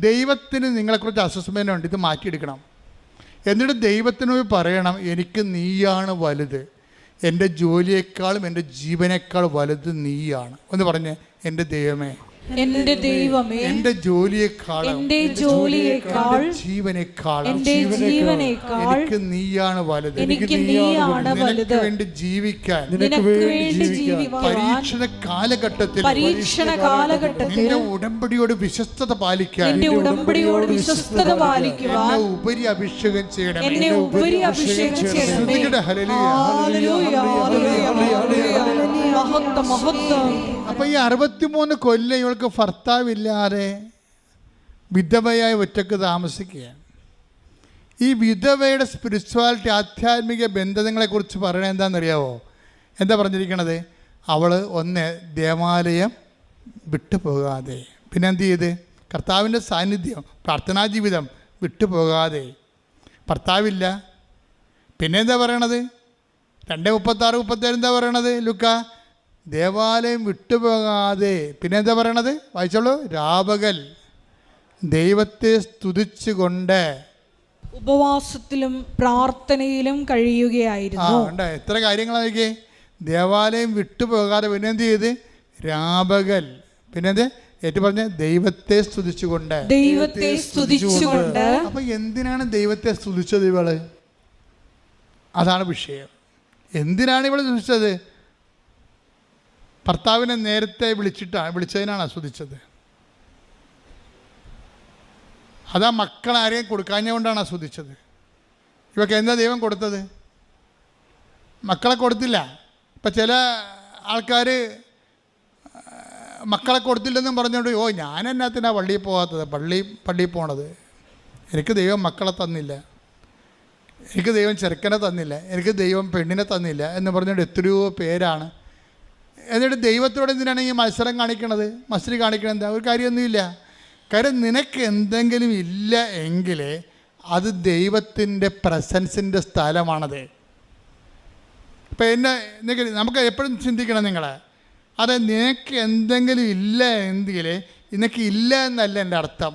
ദൈവത്തിന് നിങ്ങളെക്കുറിച്ച് അസസ്മെന്റ് ഉണ്ട് ഇത് മാറ്റിയെടുക്കണം. എന്നിട്ട് ദൈവത്തിനോട് പറയണം എനിക്ക് നീയാണ് വലുത്. എന്റെ ജോലിയേക്കാളും എന്റെ ജീവനേക്കാൾ വലുത് നീയാണ്. എന്ന് പറഞ്ഞ് എന്റെ ദൈവമേ. എന്റെ ദൈവമേ എന്റെ ജോലിയേക്കാളും എന്റെ ജോലിയേക്കാൾ ജീവനേക്കാൾ എന്റെ ജീവനേക്കാൾ എനിക്ക് നീയാണ് വലുത്. എനിക്ക് നീയാണ് നിനക്ക് വലുത്. വേണ്ടി ജീവിക്കാൻ നിനക്ക് വേണ്ടി ജീവിക്കാൻ പരീക്ഷണ കാലഘട്ടത്തിൽ പരീക്ഷണ കാലഘട്ടത്തിൽ നിന്റെ ഉടമ്പടിയോട് വിശ്വസ്തത പാലിക്കാൻ നിന്റെ ഉടമ്പടിയോട് വിശ്വസ്തത പാലിക്കുവാൻ എന്നെ ഉപരി അഭിഷേകം ചെയ്യണം എന്നെ ഉപരി അഭിഷേകം ഹല്ലേലൂയ. Hallelujah, hallelujah, hallelujah. അപ്പൊ ഈ അറുപത്തിമൂന്ന് കൊല്ലം ഇവൾക്ക് ഭർത്താവില്ലാതെ വിധവയായി ഒറ്റയ്ക്ക് താമസിക്കുകയാണ്. ഈ വിധവയുടെ സ്പിരിച്വാലിറ്റി ആധ്യാത്മിക ബന്ധങ്ങളെക്കുറിച്ച് പറയണത് എന്താണെന്നറിയാവോ? എന്താ പറഞ്ഞിരിക്കണത്? അവൾ ഒന്ന് ദേവാലയം വിട്ടുപോകാതെ പിന്നെ എന്ത് ചെയ്ത്? കർത്താവിന്റെ സാന്നിധ്യം പ്രാർത്ഥനാ ജീവിതം വിട്ടുപോകാതെ ഭർത്താവില്ല. പിന്നെ എന്താ പറയണത്? രണ്ട് മുപ്പത്താറ് മുപ്പത്തേഴ് എന്താ പറയണത് ലുക്ക? ദേവാലയം വിട്ടുപോകാതെ പിന്നെ എന്താ പറയണത്? വായിച്ചോളൂ. രാപകൽ ദൈവത്തെ സ്തുതിച്ചുകൊണ്ട് ഉപവാസത്തിലും പ്രാർത്ഥനയിലും കഴിയുകയായിരുന്നു. ഉണ്ട് എത്ര കാര്യങ്ങളായിരിക്കേ ദേവാലയം വിട്ടുപോകാതെ പിന്നെ എന്ത് ചെയ്ത്? രാപകൽ. പിന്നെ ഏറ്റു പറഞ്ഞ ദൈവത്തെ സ്തുതിച്ചുകൊണ്ട്. ദൈവത്തെ സ്തുതിച്ചുകൊണ്ട്. അപ്പൊ എന്തിനാണ് ദൈവത്തെ സ്തുതിച്ചത് ഇവൾ? അതാണ് വിഷയം. എന്തിനാണ് ഇവൾ സ്തുതിച്ചത്? ഭർത്താവിനെ നേരത്തെ വിളിച്ചിട്ടാണ് വിളിച്ചതിനാണ് ആസ്വദിച്ചത്. അതാ മക്കൾ ആരെയും കൊടുക്കാഞ്ഞുകൊണ്ടാണ് ആസ്വദിച്ചത്. ഇവക്ക് എന്താ ദൈവം കൊടുത്തത്? മക്കളെ കൊടുത്തില്ല. ഇപ്പം ചില ആൾക്കാർ മക്കളെ കൊടുത്തില്ലെന്നും പറഞ്ഞുകൊണ്ട് ഓ ഞാൻ എന്നാത്തിനാ പള്ളിയിൽ പോകാത്തത്? പള്ളി പള്ളിയിൽ പോണത്. എനിക്ക് ദൈവം മക്കളെ തന്നില്ല. എനിക്ക് ദൈവം ചെറുക്കനെ തന്നില്ല. എനിക്ക് ദൈവം പെണ്ണിനെ തന്നില്ല. എന്ന് പറഞ്ഞുകൊണ്ട് എത്രയോ പേരാണ് എന്നിട്ട് ദൈവത്തോട് എന്തിനാണ് ഈ മത്സരം കാണിക്കണത്? മത്സരി കാണിക്കണത് എന്താ? ഒരു കാര്യമൊന്നുമില്ല. കാര്യം നിനക്ക് എന്തെങ്കിലും ഇല്ല എങ്കിൽ അത് ദൈവത്തിന്റെ പ്രസൻസിന്റെ സ്ഥലമാണത്. ഇപ്പം എന്നെ നമുക്ക് എപ്പോഴും ചിന്തിക്കണം നിങ്ങൾ അത് നിനക്ക് എന്തെങ്കിലും ഇല്ല എങ്കിൽ നിനക്ക് ഇല്ല എന്നല്ല എന്റെ അർത്ഥം.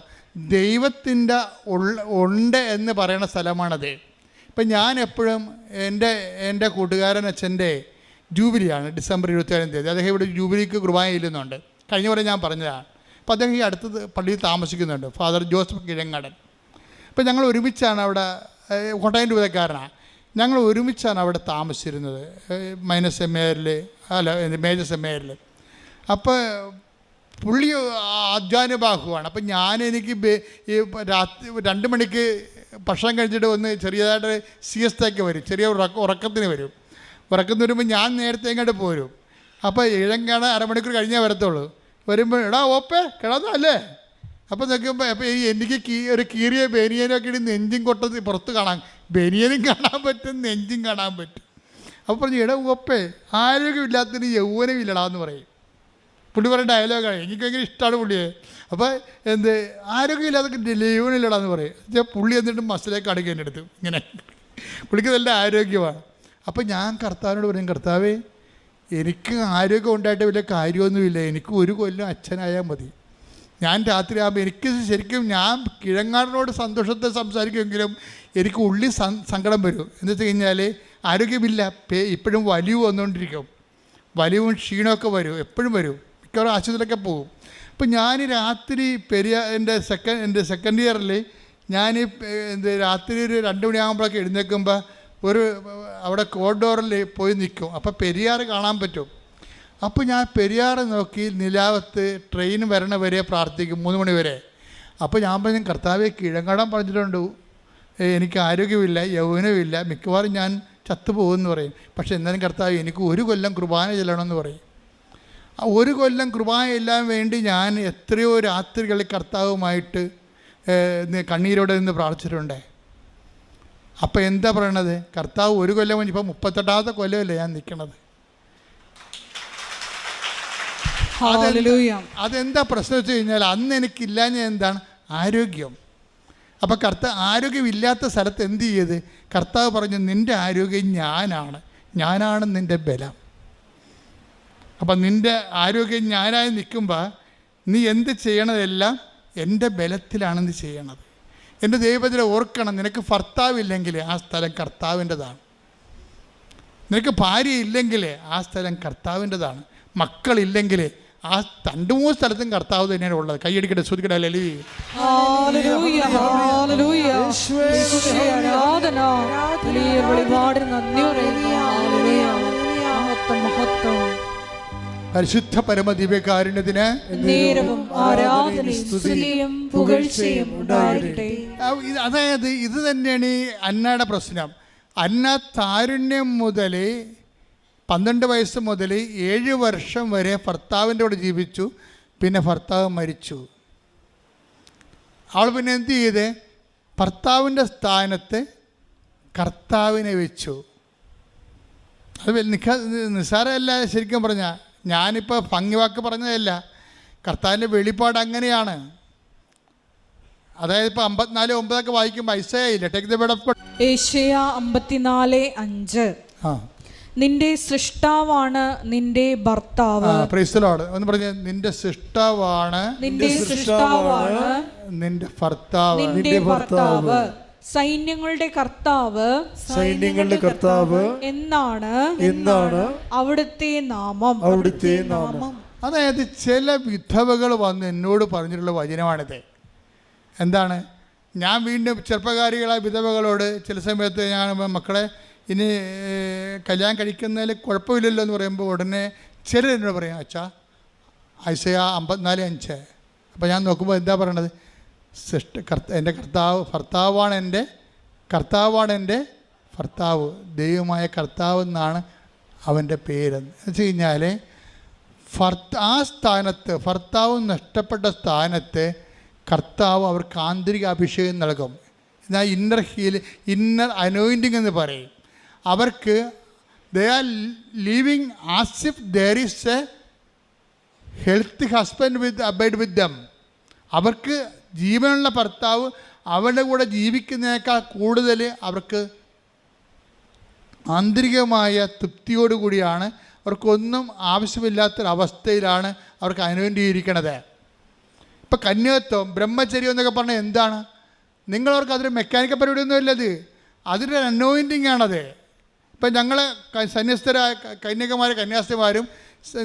ദൈവത്തിന്റെ ഉണ്ട് എന്ന് പറയുന്ന സ്ഥലമാണത്. ഇപ്പം ഞാൻ എപ്പോഴും എന്റെ എന്റെ കൂട്ടുകാരൻ അച്ഛന്റെ ജൂബിലിയാണ് ഡിസംബർ ഇരുപത്തിയേഴാം തീയതി. അദ്ദേഹം ഇവിടെ ജൂബിലിക്ക് കുർബാന ചെല്ലുന്നുണ്ട്. കഴിഞ്ഞ പോലെ ഞാൻ പറഞ്ഞതാണ് അപ്പോൾ അദ്ദേഹം ഈ അടുത്ത് പള്ളിയിൽ താമസിക്കുന്നുണ്ട് ഫാദർ ജോസഫ് കിഴങ്ങടൻ. അപ്പോൾ ഞങ്ങൾ ഒരുമിച്ചാണ് അവിടെ കോട്ടയം രൂപതക്കാരനാണ് ഞങ്ങൾ ഒരുമിച്ചാണ് അവിടെ താമസിച്ചിരുന്നത് മൈനസ് എം എയറിൽ അല്ല മേജർ എം എയറിൽ അപ്പോൾ പുള്ളി അധ്വാനുബാഹുവാണ് അപ്പം ഞാൻ എനിക്ക് ഈ രാത്രി രണ്ട് മണിക്ക് ഭക്ഷണം കഴിച്ചിട്ട് ഒന്ന് ചെറിയതായിട്ട് സി എസ് തേക്ക് വരും ചെറിയ ഉറക്ക ഉറക്കത്തിന് വരും. ഉറക്കത്തിന് വരുമ്പോൾ ഞാൻ നേരത്തെ ഇങ്ങോട്ട് പോരും. അപ്പോൾ ഇഴങ്ങാണ അരമണിക്കൂർ കഴിഞ്ഞേ വരത്തുള്ളൂ. വരുമ്പോൾ എടാ ഓപ്പേ കിടന്നല്ലേ അപ്പോൾ നോക്കുമ്പോൾ അപ്പോൾ ഈ എനിക്ക് കീ ഒരു കീറിയ ബനിയനൊക്കെ ഇടി നെഞ്ചും കൊട്ടത് പുറത്ത് കാണാൻ ബനിയനും കാണാൻ പറ്റും നെഞ്ചും കാണാൻ പറ്റും. അപ്പോൾ പറഞ്ഞു എടാ ഓപ്പേ ആരോഗ്യമില്ലാത്തതിന് യൗവനമില്ലടാ എന്ന് പറയും. പുള്ളി പറയുന്ന ഡയലോഗാണ് എനിക്ക് ഭയങ്കര ഇഷ്ടമാണ് പുള്ളിയെ. അപ്പോൾ എന്ത് ആരോഗ്യമില്ലാതെ യൗവനില്ലടാ എന്ന് പറയും. പുള്ളി എന്നിട്ട് മസിലേക്ക് അടക്കി എന്റെ അടുത്ത്. ഇങ്ങനെ. പുള്ളിക്ക് നല്ല ആരോഗ്യമാണ്. അപ്പോൾ ഞാൻ കർത്താവിനോട് പറയും കർത്താവേ എനിക്ക് ആരോഗ്യം ഉണ്ടായിട്ട് വലിയ കാര്യമൊന്നുമില്ല. എനിക്ക് ഒരു കൊല്ലം അച്ഛനായാൽ മതി. ഞാൻ രാത്രി രാത്രിയാകുമ്പോൾ എനിക്ക് ശരിക്കും ഞാൻ കിഴങ്ങാടിനോട് സന്തോഷത്തെ സംസാരിക്കുമെങ്കിലും എനിക്ക് ഉള്ളി സങ്കടം വരും. എന്ന് വെച്ച് കഴിഞ്ഞാൽ ആരോഗ്യമില്ല. ഇപ്പോഴും വലിവ് വന്നുകൊണ്ടിരിക്കും വലിവും ക്ഷീണമൊക്കെ വരും. എപ്പോഴും വരും. മിക്കവാറും ആശുപത്രിയിലൊക്കെ പോകും. അപ്പം ഞാൻ രാത്രി പെരിയ എന്റെ സെക്കൻഡ് എന്റെ സെക്കൻഡ് ഇയറിൽ ഞാൻ രാത്രി ഒരു രണ്ട് മണിയാകുമ്പോഴൊക്കെ എഴുന്നേൽക്കുമ്പോൾ ഒരു അവിടെ കോറിഡോറിൽ പോയി നിൽക്കും. അപ്പോൾ പെരിയാർ കാണാൻ പറ്റും. അപ്പോൾ ഞാൻ പെരിയാർ നോക്കി നിലാവത്ത് ട്രെയിൻ വരണ വരെ പ്രാർത്ഥിക്കും മൂന്ന് മണി വരെ. അപ്പോൾ ഞാൻ പറഞ്ഞു കർത്താവെ കിഴങ്ങടം പറഞ്ഞിട്ടുണ്ട്. എനിക്ക് ആരോഗ്യമില്ല യൗവനമില്ല മിക്കവാറും ഞാൻ ചത്തുപോകുമെന്ന് പറയും. പക്ഷേ എന്നാലും കർത്താവ് എനിക്ക് ഒരു കൊല്ലം കുർബാന ചെല്ലണമെന്ന് പറയും. ആ ഒരു കൊല്ലം കുർബാന എല്ലാം വേണ്ടി ഞാൻ എത്രയോ രാത്രികളിൽ കർത്താവുമായിട്ട് കണ്ണീരോടെ നിന്ന് പ്രാർത്ഥിച്ചിട്ടുണ്ട്. അപ്പോൾ എന്താ പറയണത്? കർത്താവ് ഒരു കൊല്ലം കഴിഞ്ഞ് ഇപ്പോൾ മുപ്പത്തെട്ടാമത്തെ കൊല്ലമല്ലേ ഞാൻ നിൽക്കണത് അതെന്താ പ്രശ്നം വെച്ച് കഴിഞ്ഞാൽ അന്ന് എനിക്കില്ലാഞ്ഞ എന്താണ്? ആരോഗ്യം. അപ്പോൾ കർത്ത ആരോഗ്യമില്ലാത്ത സ്ഥലത്ത് എന്ത് ചെയ്ത്? കർത്താവ് പറഞ്ഞു നിന്റെ ആരോഗ്യം ഞാനാണ്. ഞാനാണ് നിന്റെ ബലം. അപ്പം നിന്റെ ആരോഗ്യം ഞാനായി നിൽക്കുമ്പോൾ നീ എന്ത് ചെയ്യണതെല്ലാം? എന്റെ ബലത്തിലാണ് നീ ചെയ്യണത്. എന്റെ ദൈവത്തിൽ ഓർക്കണം നിനക്ക് ഭർത്താവില്ലെങ്കിൽ ആ സ്ഥലം കർത്താവിന്റെതാണ്. നിനക്ക് ഭാര്യ ഇല്ലെങ്കിൽ ആ സ്ഥലം കർത്താവിന്റെതാണ്. മക്കളില്ലെങ്കിൽ ആ രണ്ട് മൂന്ന് സ്ഥലത്തും കർത്താവ് തന്നെയാണ് ഉള്ളത്. കൈയടിക്കട്ടെ ശ്രുതിക്കട്ടെ ലലി നന്ദി പറയുന്നു. മഹത്വം പരിശുദ്ധ പരമ ദിവ്യകാരുണ്യത്തിന് അതായത് ഇത് തന്നെയാണ് ഈ അന്നയുടെ പ്രശ്നം. അന്ന താരുണ്യം മുതൽ പന്ത്രണ്ട് വയസ്സ് മുതൽ ഏഴ് വർഷം വരെ ഭർത്താവിന്റെ കൂടെ ജീവിച്ചു പിന്നെ ഭർത്താവ് മരിച്ചു. അവൾ പിന്നെ എന്ത് ചെയ്ത്? ഭർത്താവിന്റെ സ്ഥാനത്ത് കർത്താവിനെ വെച്ചു. അത് നിസ്സാരമല്ല ശരിക്കും പറഞ്ഞാൽ. ഞാനിപ്പോൾ ഭംഗി വാക്ക് പറഞ്ഞതല്ല. കർത്താവിന്റെ വെളിപ്പാട് അങ്ങനെയാണ്. അതായത് ഇപ്പൊ അമ്പത്തിനാല് ഒമ്പതൊക്കെ വായിക്കുമ്പോൾ ഐസയായില്ല? Take the of God Isaiah അമ്പത്തിനാല് അഞ്ച്. ആ. നിന്റെ സൃഷ്ടാവാണ് നിന്റെ ഭർത്താവ്. പ്രൈസ്തലോട് ഒന്ന് പറഞ്ഞ നിന്റെ സൃഷ്ടാവാണ് നിന്റെ സൃഷ്ടാവാണ് നിന്റെ ഭർത്താവ്. നിന്റെ ഭർത്താവ്. സൈന്യങ്ങളുടെ കർത്താവ് സൈന്യങ്ങളുടെ കർത്താവ് എന്നാണ് എന്നാണ് അവിടുത്തെ നാമം. അവിടുത്തെ നാമം. അതായത് ചില വിധവകൾ വന്ന് എന്നോട് പറഞ്ഞിട്ടുള്ള വചനമാണിത്. എന്താണ്? ഞാൻ വീണ്ടും ചെറുപ്പകാരികളായ വിധവകളോട് ചില സമയത്ത് ഞാൻ മക്കളെ ഇനി കല്യാണം കഴിക്കുന്നതിൽ കുഴപ്പമില്ലല്ലോ എന്ന് പറയുമ്പോൾ ഉടനെ ചിലരെന്നോട് പറയാം പറയും അച്ഛാ ഐസയ അമ്പത്തിനാല് അഞ്ച്. അപ്പോൾ ഞാൻ നോക്കുമ്പോൾ എന്താ പറയണത്? സൃഷ്ട കർത്ത എന്റെ കർത്താവ് ഭർത്താവാണ് എന്റെ കർത്താവാണ് എന്റെ ഭർത്താവ്. ദൈവമായ കർത്താവ് എന്നാണ് അവന്റെ പേരെന്ന് വെച്ച് കഴിഞ്ഞാൽ ഭർത്ത ആ സ്ഥാനത്ത് ഭർത്താവ് നഷ്ടപ്പെട്ട സ്ഥാനത്ത് കർത്താവ് അവർക്ക് ആന്തരിക അഭിഷേകം നൽകും. എന്നാൽ ഇന്നർ ഹീൽ ഇന്നർ അനോയിന്റിങ് എന്ന് പറയും. അവർക്ക് they are living as if there is a health husband with abide with them അവർക്ക് ജീവനുള്ള ഭർത്താവ് അവരുടെ കൂടെ ജീവിക്കുന്നതിനേക്കാൾ കൂടുതൽ അവർക്ക് ആന്തരികമായ തൃപ്തിയോടുകൂടിയാണ്. അവർക്കൊന്നും ആവശ്യമില്ലാത്തൊരവസ്ഥയിലാണ് അവർക്ക് അനുവേണ്ടിയിരിക്കണത് ഇപ്പം കന്യത്വം ബ്രഹ്മചര്യം എന്നൊക്കെ പറഞ്ഞാൽ എന്താണ്? നിങ്ങളവർക്ക് അതൊരു മെക്കാനിക്കൽ പരിപാടിയൊന്നും അല്ലത് അതൊരു അനോയിന്റിങ് ആണത്. ഇപ്പം ഞങ്ങൾ സന്യസ്തരായ കന്യകമാരും കന്യാസ്ത്രീമാരും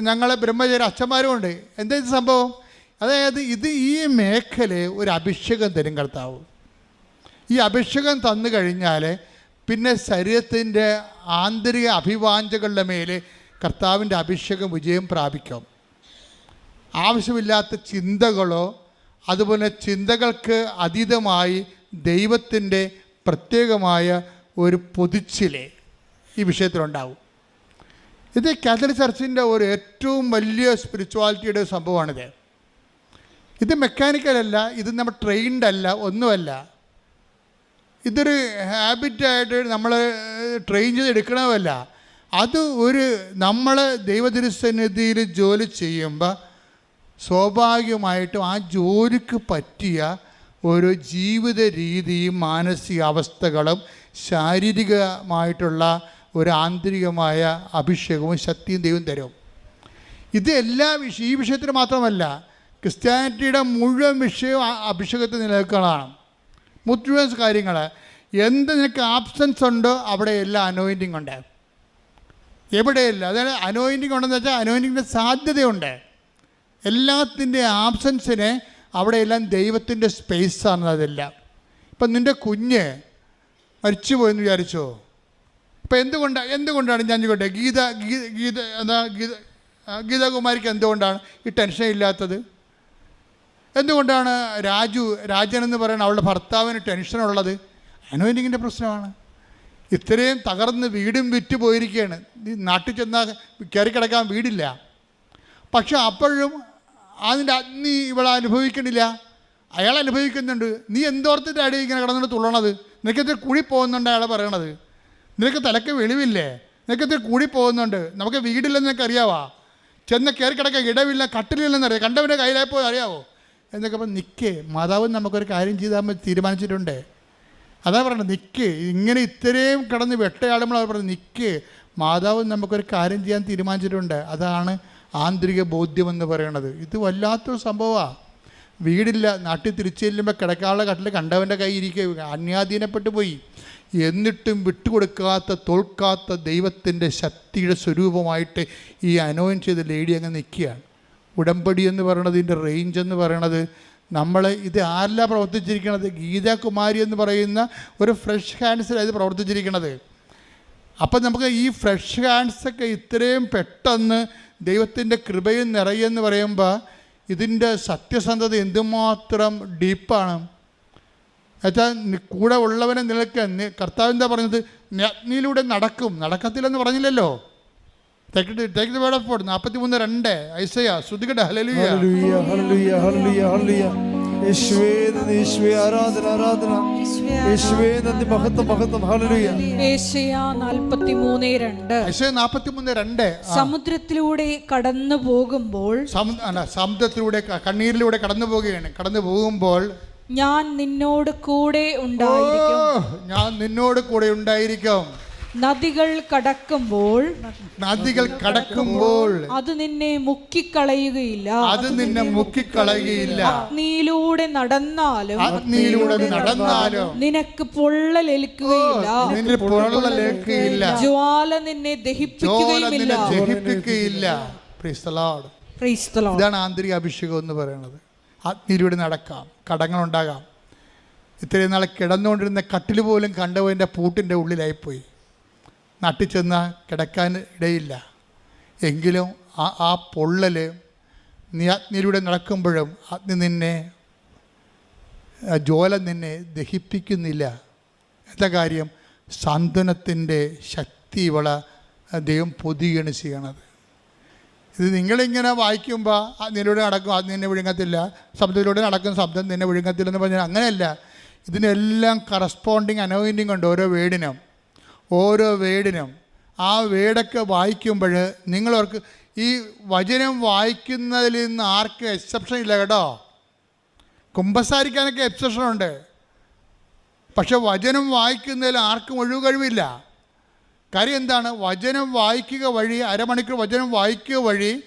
ഞങ്ങളെ ബ്രഹ്മചര്യ അച്ഛന്മാരും ഉണ്ട്. എന്താ സംഭവം? അതായത് ഇത് ഈ മേഖല ഒരു അഭിഷേകം തരും കർത്താവ്. ഈ അഭിഷേകം തന്നു കഴിഞ്ഞാൽ പിന്നെ ശരീരത്തിന്റെ ആന്തരിക അഭിവാഞ്ചകളുടെ മേൽ കർത്താവിന്റെ അഭിഷേകം വിജയം പ്രാപിക്കും. ആവശ്യമില്ലാത്ത ചിന്തകളോ അതുപോലെ ചിന്തകൾക്ക് അതീതമായി ദൈവത്തിന്റെ പ്രത്യേകമായ ഒരു പൊതിച്ചിലെ ഈ വിഷയത്തിലുണ്ടാവും. ഇത് കാത്തലിക് ചർച്ചിന്റെ ഒരു ഏറ്റവും വലിയ സ്പിരിച്വാലിറ്റിയുടെ സംഭവമാണിത്. ഇത് മെക്കാനിക്കൽ അല്ല ഇത് നമ്മൾ ട്രെയിൻഡ് അല്ല ഒന്നുമല്ല. ഇതൊരു ഹാബിറ്റായിട്ട് നമ്മൾ ട്രെയിൻ ചെയ്ത് എടുക്കണമല്ല അത് ഒരു നമ്മൾ ദൈവതിരുസന്നിധിയിൽ ജോലി ചെയ്യുമ്പോൾ സ്വാഭാവികമായിട്ടും ആ ജോലിക്ക് പറ്റിയ ഒരു ജീവിത രീതിയും മാനസികാവസ്ഥകളും ശാരീരികമായിട്ടുള്ള ഒരു ആന്തരികമായ അഭിഷേകവും ശക്തിയും ദൈവം തരും. ഇത് എല്ലാ വിഷയ ഈ വിഷയത്തിന് മാത്രമല്ല ക്രിസ്ത്യാനിറ്റിയുടെ മുഴുവൻ വിഷയവും അഭിഷേകത്തിൽ നിലനിൽക്കുന്നതാണ് മുഴുവൻ കാര്യങ്ങൾ എന്ത് നിനക്ക് ആബ്സെൻസ് ഉണ്ടോ അവിടെ എല്ലാം അനോയിന്റിങ് ഉണ്ട്. എവിടെയില്ല. അതായത് അനോയിന്റിങ് ഉണ്ടെന്ന് വെച്ചാൽ അനോയിന്റിങ്ങിന്റെ സാധ്യതയുണ്ട്. എല്ലാത്തിന്റെ ആബ്സെൻസിനെ അവിടെയെല്ലാം ദൈവത്തിന്റെ സ്പേസാണ് അതെല്ലാം. ഇപ്പം നിന്റെ കുഞ്ഞ് മരിച്ചു പോയെന്ന് വിചാരിച്ചോ? ഇപ്പം എന്തുകൊണ്ടാണ് എന്തുകൊണ്ടാണ് ഞാൻ ചോദിക്കട്ടെ? ഗീത ഗീത ഗീത എന്താ ഗീത ഗീതാകുമാരിക്ക് എന്തുകൊണ്ടാണ് ഈ ടെൻഷൻ ഇല്ലാത്തത്? എന്തുകൊണ്ടാണ് രാജു രാജൻ എന്ന് പറയുന്ന അവളുടെ ഭർത്താവിന് ടെൻഷനുള്ളത് അനോയിന്റിങ്ങിന്റെ പ്രശ്നമാണ്. ഇത്രയും തകർന്ന് വീടും വിറ്റ് പോയിരിക്കുകയാണ് നാട്ടിൽ ചെന്നാൽ കയറി കിടക്കാൻ വീടില്ല. പക്ഷെ അപ്പോഴും അതിന്റെ നീ ഇവിടെ അനുഭവിക്കണില്ല. അയാൾ അനുഭവിക്കുന്നുണ്ട്. നീ എന്തോർത്തിന്റെ അടി ഇങ്ങനെ കിടന്നിട്ട് തുള്ളണത്? നിനക്കത്തിൽ കൂടി പോകുന്നുണ്ട് അയാൾ പറയണത്. നിനക്ക് തലക്ക് വെളിവില്ലേ? നിനക്കത്തിൽ കൂടി പോകുന്നുണ്ട്. നമുക്ക് വീടില്ലെന്ന് നിനക്ക് അറിയാവാ ചെന്ന് കയറി കിടക്കാൻ ഇടവില്ല കട്ടിലില്ലെന്ന് അറിയാം. കണ്ടവന്റെ കയ്യിലായപ്പോൾ അറിയാവോ? എന്നൊക്കെ പറഞ്ഞ് നിൽക്കേ മാതാവ് നമുക്കൊരു കാര്യം ചെയ്താൽ തീരുമാനിച്ചിട്ടുണ്ട്. അതാ പറയുന്നത് നിൽക്ക് ഇങ്ങനെ ഇത്രയും കിടന്ന് വെട്ടയാടുമ്പോൾ അവർ പറഞ്ഞു നിൽക്ക് മാതാവ് നമുക്കൊരു കാര്യം ചെയ്യാൻ തീരുമാനിച്ചിട്ടുണ്ട്. അതാണ് ആന്തരിക ബോധ്യം എന്ന് പറയണത്. ഇത് വല്ലാത്തൊരു സംഭവമാണ് വീടില്ല നാട്ടിൽ തിരിച്ചു ചെല്ലുമ്പോൾ കിടക്കാനുള്ള കട്ടിൽ കണ്ടവന്റെ കൈ ഇരിക്കുക അന്യാധീനപ്പെട്ടു പോയി. എന്നിട്ടും വിട്ടുകൊടുക്കാത്ത തോൽക്കാത്ത ദൈവത്തിന്റെ ശക്തിയുടെ സ്വരൂപമായിട്ട് ഈ അനോയിൻ ചെയ്ത ലേഡി അങ്ങ് നിൽക്കുകയാണ്. ഉടമ്പടി എന്ന് പറയണത് ഇതിന്റെ റേഞ്ച് എന്ന് പറയണത് നമ്മൾ ഇത് ആരെല്ലാം പ്രവർത്തിച്ചിരിക്കണത്? ഗീതാകുമാരി എന്ന് പറയുന്ന ഒരു ഫ്രഷ് ഹാൻഡ്സിലാണ് ഇത് പ്രവർത്തിച്ചിരിക്കണത്. അപ്പം നമുക്ക് ഈ ഫ്രഷ് ഹാൻഡ്സൊക്കെ ഇത്രയും പെട്ടെന്ന് ദൈവത്തിന്റെ കൃപയും നിറയെന്ന് പറയുമ്പോൾ ഇതിന്റെ സത്യസന്ധത എന്തുമാത്രം ഡീപ്പാണ് എന്നുവെച്ചാൽ കൂടെ ഉള്ളവനെ നിലയ്ക്ക് കർത്താവ് എന്താ പറഞ്ഞത്? അഗ്നിയിലൂടെ നടക്കും. നടക്കത്തില്ലെന്ന് പറഞ്ഞില്ലല്ലോ. നാൽപ്പത്തി മൂന്ന് രണ്ട്. ഐസയ ഹലലുയ യേശുവേ നന്ദി. യേശുവേ ആരാധന ആരാധന. യേശുവേ നന്ദി മഹത്വം മഹത്വം. ഹല്ലേലൂയ ഏഷ്യ നാൽപ്പത്തി മൂന്ന് രണ്ട്. ഐസയ നാൽപ്പത്തി മൂന്ന് രണ്ട്. ആ. സമുദ്രത്തിലൂടെ കടന്നു പോകുമ്പോൾ സമുദ്രത്തിലൂടെ കണ്ണീരിലൂടെ കടന്നു പോവുകയാണ്. കടന്നു പോകുമ്പോൾ ഞാൻ നിന്നോട് കൂടെ ഉണ്ടായിരിക്കും. ഞാൻ നിന്നോട് കൂടെ ഉണ്ടായിരിക്കും. നദികൾ കടക്കുമ്പോൾ നദികൾ കടക്കുമ്പോൾ അത് നിന്നെ മുക്കിക്കളയുകയില്ല. അത് നിന്നെ മുക്കിക്കളയുകയില്ല. അഗ്നിയിലൂടെ നടന്നാലും അഗ്നിയിലൂടെ നടന്നാലും നിനക്ക് പൊള്ളലേൽക്കുകയില്ല. നിന്നെ പൊള്ളലേൽക്കുകയില്ല. ജ്വാല നിന്നെ ദഹിപ്പിക്കുകയില്ല ദഹിപ്പിക്കുകയുമില്ല ദഹിപ്പിക്കുകയില്ല. Praise the Lord praise the Lord ഇതാണ് ആന്തരിക അഭിഷേകം എന്ന് പറയുന്നത്. അഗ്നിയിലൂടെ നടക്കാം കടങ്ങളുണ്ടാകാം. ഇത്രയും നാളെ കിടന്നുകൊണ്ടിരുന്ന കട്ടിൽ പോലും കണ്ടവന്റെ പൂട്ടിന്റെ ഉള്ളിലായിപ്പോയി. നാട്ടിൽ കിടക്കാൻ ഇടയില്ല. എങ്കിലും ആ ആ പൊള്ളൽ നീ അഗ്നിയിലൂടെ നടക്കുമ്പോഴും അഗ്നി നിന്നെ ജ്വാല നിന്നെ ദഹിപ്പിക്കുന്നില്ല. എന്താ കാര്യം? സാന്ത്വനത്തിന്റെ ശക്തി ഇവള ദൈവം പൊതിയാണ് ചെയ്യണത്. ഇത് നിങ്ങളിങ്ങനെ വായിക്കുമ്പോൾ അഗ്നിയിലൂടെ നടക്കും അത് നിന്നെ വിഴുങ്ങത്തില്ല. ശബ്ദത്തിലൂടെ നടക്കും ശബ്ദം നിന്നെ വിഴുങ്ങത്തില്ലെന്ന് പറഞ്ഞാൽ അങ്ങനെയല്ല. ഇതിനെല്ലാം കറസ്പോണ്ടിങ് അനോയിന്റിങ് ഉണ്ട് ഓരോ വേടിനും ഓരോ വേടിനും. ആ വേടൊക്കെ വായിക്കുമ്പോൾ നിങ്ങളവർക്ക് ഈ വചനം വായിക്കുന്നതിൽ നിന്ന് ആർക്കും എക്സെപ്ഷൻ ഇല്ല കേട്ടോ. കുമ്പസാരിക്കാനൊക്കെ എക്സെപ്ഷൻ ഉണ്ട്. പക്ഷെ വചനം വായിക്കുന്നതിൽ ആർക്കും ഒഴിവ് കഴിവില്ല കാര്യം എന്താണ്? വചനം വായിക്കുക വഴി അരമണിക്കൂർ വചനം വായിക്കുക വഴി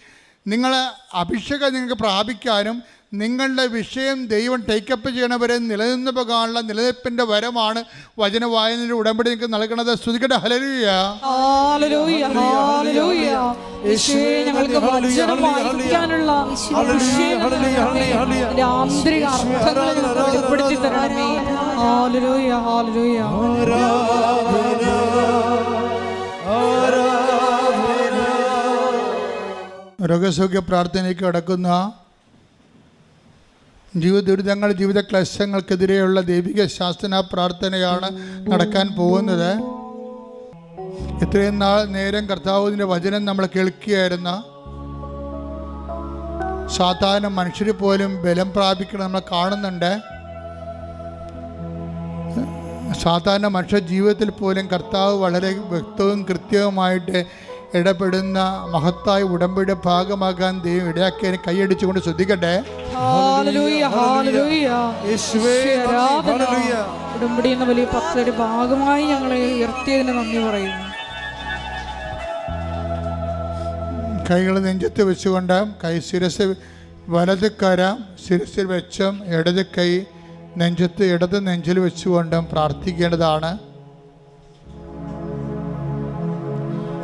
നിങ്ങളെ അഭിഷേകം നിങ്ങൾക്ക് പ്രാപിക്കാനും നിങ്ങളുടെ വിഷയം ദൈവം ടേക്കപ്പ് ചെയ്യണവരെ നിലനിന്ന് പോകാനുള്ള നിലനിൽപ്പിന്റെ വരമാണ് വചന വായനയുടെ ഉടമ്പടി നിങ്ങൾക്ക് നൽകണത്. ശ്രുതികട ഹലരൂയ ഹല്ലേലൂയ, ഹല്ലേലൂയ. യേശുവേ, ഞങ്ങൾക്ക് വചനം വായിക്കാനുള്ള വിഷയം തരണമേ. അതിന്റെ ആന്തരിക അർത്ഥങ്ങൾ ഞങ്ങൾക്ക് വെളിപ്പെടുത്തി തരണമേ. ഹാലലൂയ ഹാലലൂയ ആരാധന ആരാധന. രോഗസൗഖ്യ പ്രാർത്ഥനയ്ക്ക് കടക്കുന്ന ജീവിത ദുരിതങ്ങൾ ജീവിത ക്ലേശങ്ങൾക്കെതിരെയുള്ള ദൈവിക ശാസ്ത്ര പ്രാർത്ഥനയാണ് നടക്കാൻ പോകുന്നത്. ഇത്രയും നാൾ നേരം കർത്താവിന്റെ വചനം നമ്മൾ കേൾക്കുകയായിരുന്ന സാധാരണ മനുഷ്യർ പോലും ബലം പ്രാപിക്കണം നമ്മൾ കാണുന്നുണ്ട്. സാധാരണ മനുഷ്യ ജീവിതത്തിൽ പോലും കർത്താവ് വളരെ വ്യക്തവും കൃത്യവുമായിട്ട് ഇടപെടുന്ന മഹത്തായ ഉടമ്പടിയുടെ ഭാഗമാകാൻ ദൈവം ഇടയാക്കിയതിന് കൈയടിച്ചുകൊണ്ട് ശ്രദ്ധിക്കട്ടെ. ഉടമ്പടി എന്ന വലിയ പദ്ധതിയുടെ ഭാഗമായി ഞങ്ങളെ ഉയർത്തിയതിന് നന്ദി പറയുന്നു. കൈകൾ നെഞ്ചത്ത് വെച്ചുകൊണ്ട് കൈ ശിരസ് വലത് കര ശിരസിൽ വെച്ചും ഇടത് കൈ നെഞ്ചത്ത് ഇടത് നെഞ്ചിൽ വെച്ചുകൊണ്ടും പ്രാർത്ഥിക്കേണ്ടതാണ്.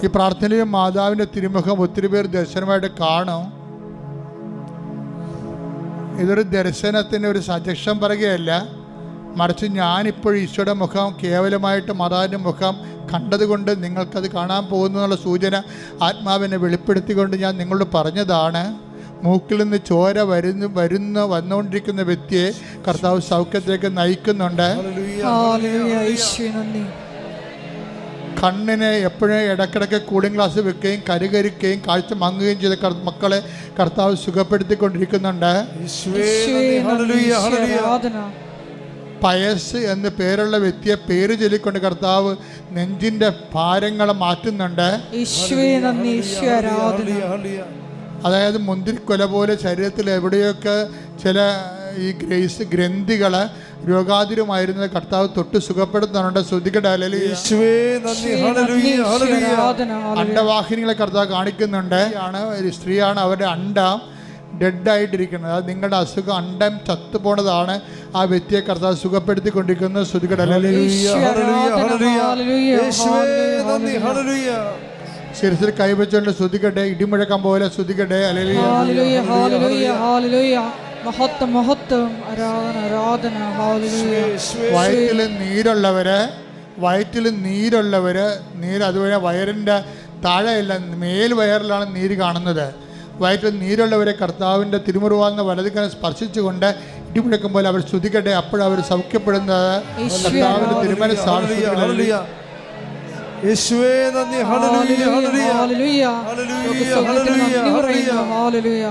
ഈ പ്രാർത്ഥനയും മാതാവിന്റെ തിരുമുഖം ഒത്തിരി പേർ ദർശനമായിട്ട് കാണും. ഇതൊരു ദർശനത്തിന്റെ ഒരു സജഷൻ പറയുകയല്ല. മറിച്ച് ഞാനിപ്പോൾ ഈശോയുടെ മുഖം കേവലമായിട്ട് മാതാവിന്റെ മുഖം കണ്ടതുകൊണ്ട് നിങ്ങൾക്കത് കാണാൻ പോകുന്നു എന്നുള്ള സൂചന ആത്മാവിനെ വെളിപ്പെടുത്തിക്കൊണ്ട് ഞാൻ നിങ്ങളോട് പറഞ്ഞതാണ്. മൂക്കിൽ നിന്ന് ചോര വരുന്നു വരുന്ന വന്നുകൊണ്ടിരിക്കുന്ന വ്യക്തിയെ കർത്താവ് സൗഖ്യത്തിലേക്ക് നയിക്കുന്നുണ്ട്. കണ്ണിനെ എപ്പോഴും ഇടയ്ക്കിടയ്ക്ക് കൂളിംഗ് ഗ്ലാസ് വെക്കുകയും കരുകരിക്കുകയും കാഴ്ച മങ്ങുകയും ചെയ്ത മക്കളെ കർത്താവ് സുഖപ്പെടുത്തിക്കൊണ്ടിരിക്കുന്നുണ്ട്. പയസ് എന്ന് പേരുള്ള വ്യക്തിയെ പേര് ചൊല്ലിക്കൊണ്ട് കർത്താവ് നെഞ്ചിന്റെ ഭാരങ്ങളെ മാറ്റുന്നുണ്ട്. അതായത് മുന്തിരിക്കൊല പോലെ ശരീരത്തിൽ എവിടെയൊക്കെ ചില ഈ ഗ്രേസ് ഗ്രന്ഥികൾ രോഗാതുരമായിരുന്നത് കർത്താവ് തൊട്ട് സുഖപ്പെടുത്തുന്നുണ്ട്. ശ്രദ്ധിക്കട്ടെ അല്ലെങ്കിൽ യേശുവേ നന്ദി. ഹല്ലേലൂയ. ഹല്ലേലൂയ. ആരാധന അണ്ടവാഹിനികളെ കർത്താവ് കാണിക്കുന്നുണ്ട്. ആണ് ഒരു സ്ത്രീയാണ് അവരുടെ അണ്ട ഡെഡായിട്ടിരിക്കുന്നത്. അത് നിങ്ങളുടെ അസുഖം അണ്ടം ചത്തു പോണതാണ് ആ വ്യക്തിയെ കർത്താവ് സുഖപ്പെടുത്തിക്കൊണ്ടിരിക്കുന്നത് ശ്രുതികടലിൽ ഹല്ലേലൂയ, ഹല്ലേലൂയ, ഹല്ലേലൂയ. ഹല്ലേലൂയ, യേശുവേ നന്ദി. ഹല്ലേലൂയ. ഹല്ലേലൂയ ശിരസിൽ കൈവച്ചുകൊണ്ട് ശ്രുതികട്ടെ ഇടിമുഴക്കം പോലെ ശ്രുതികട്ടെ ഹാലലുയ മഹത്വം മഹത്വം ആരാധന ആരാധന വയറ്റിൽ നീരുള്ളവര് വയറ്റിൽ നീരുള്ളവര് നീര് അതുപോലെ വയറിന്റെ താഴെയല്ല മേൽ വയറിലാണ് നീര് കാണുന്നത്. വയറ്റിൽ നീരുള്ളവരെ കർത്താവിന്റെ തിരുമുറുവാന്ന് വലതുക്കാൻ സ്പർശിച്ചുകൊണ്ട് ഇടിമുഴക്കം പോലെ അവർ ശ്രുതിക്കട്ടെ അപ്പോഴവർ സൗഖ്യപ്പെടുന്നത്. കർത്താവിന്റെ തിരുമല ഹല്ലേലൂയ, ഹല്ലേലൂയ. യേശുവേ നന്ദി. Hallelujah hallelujah hallelujah, hallelujah,